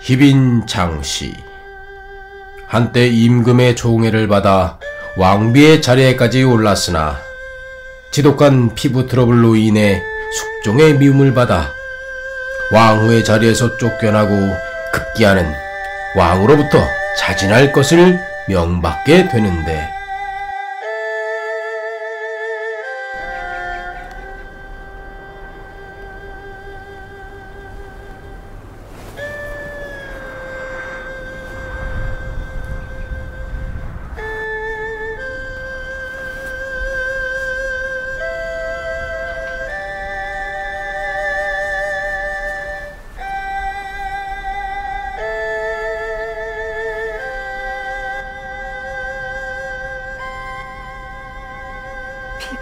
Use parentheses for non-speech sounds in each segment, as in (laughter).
희빈 장씨. 한때 임금의 종애를 받아 왕비의 자리에까지 올랐으나 지독한 피부 트러블로 인해 숙종의 미움을 받아 왕후의 자리에서 쫓겨나고 급기야는 왕으로부터 자진할 것을 명받게 되는데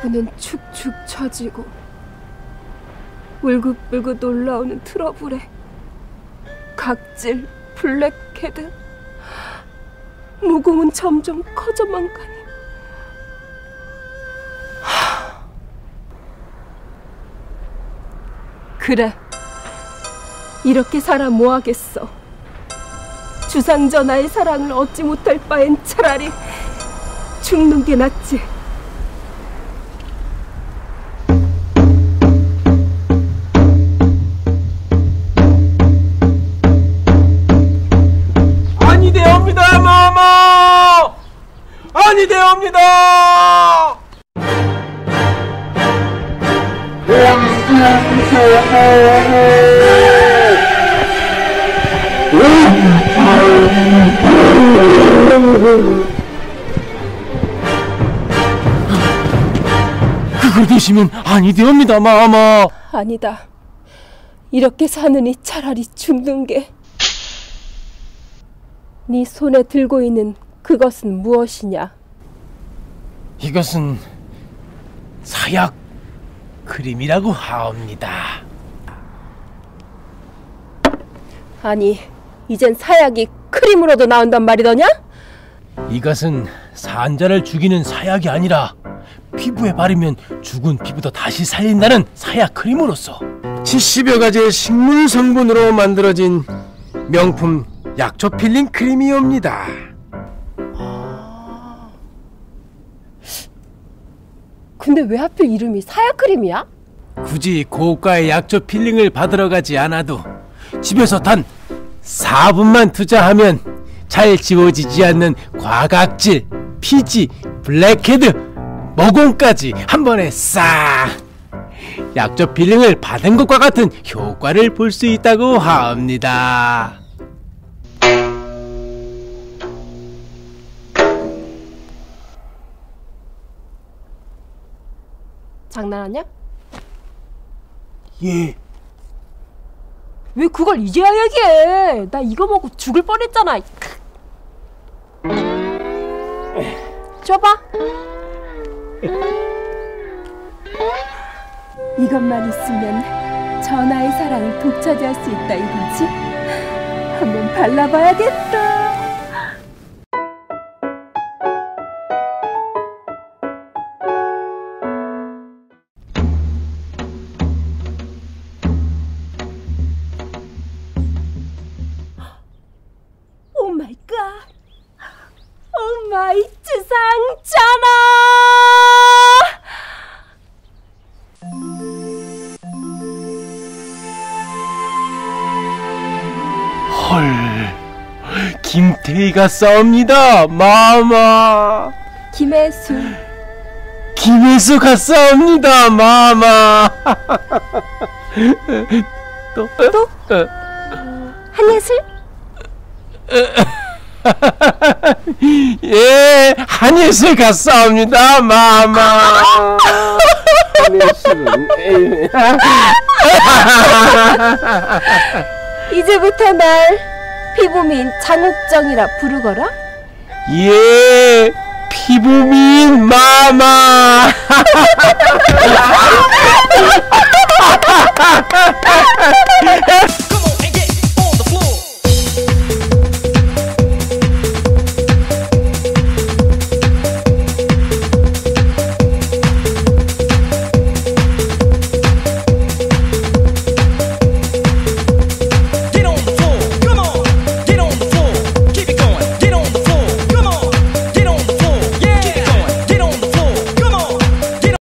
피부는 축축 처지고 울긋불긋 올라오는 트러블에 각질, 블랙헤드 모공은 점점 커져만 가니 하... 그래 이렇게 살아 뭐하겠어? 주상전하의 사랑을 얻지 못할 바엔 차라리 죽는 게 낫지 아니되옵니다 그걸 드시면 아니 되옵니다 마마 아니다. 이렇게 사느니 차라리 죽는 게. 네 손에 들고 있는 그것은 무엇이냐? 이것은 사약 크림이라고 하옵니다 아니, 이젠 사약이 크림으로도 나온단 말이더냐? 이것은 산자를 죽이는 사약이 아니라 피부에 바르면 죽은 피부도 다시 살린다는 사약 크림으로서 70여 가지의 식물 성분으로 만들어진 명품 약초 필링 크림이옵니다. 근데 왜 하필 이름이 사약 크림이야? 굳이 고가의 약초 필링을 받으러 가지 않아도 집에서 단 4분만 투자하면 잘 지워지지 않는 과각질, 피지, 블랙헤드, 모공까지 한 번에 싹 약초 필링을 받은 것과 같은 효과를 볼 수 있다고 합니다. 장난하냐? 예. 왜 그걸 이제야 얘기해? 나 이거 먹고 죽을 뻔했잖아. 줘봐. 이것만 있으면 전하의 사랑을 독차지할 수 있다 이거지? 한번 발라봐야겠다. 김태희가 싸웁니다. 마마. 김혜수. 김혜수가 싸웁니다. 마마. 또? 또? 어. 한예슬? 예, 한예슬가 싸웁니다. 마마. 한예슬은 이제부터 날 피부민 장옥정이라 부르거라. 예, 피부민 마마. (laughs)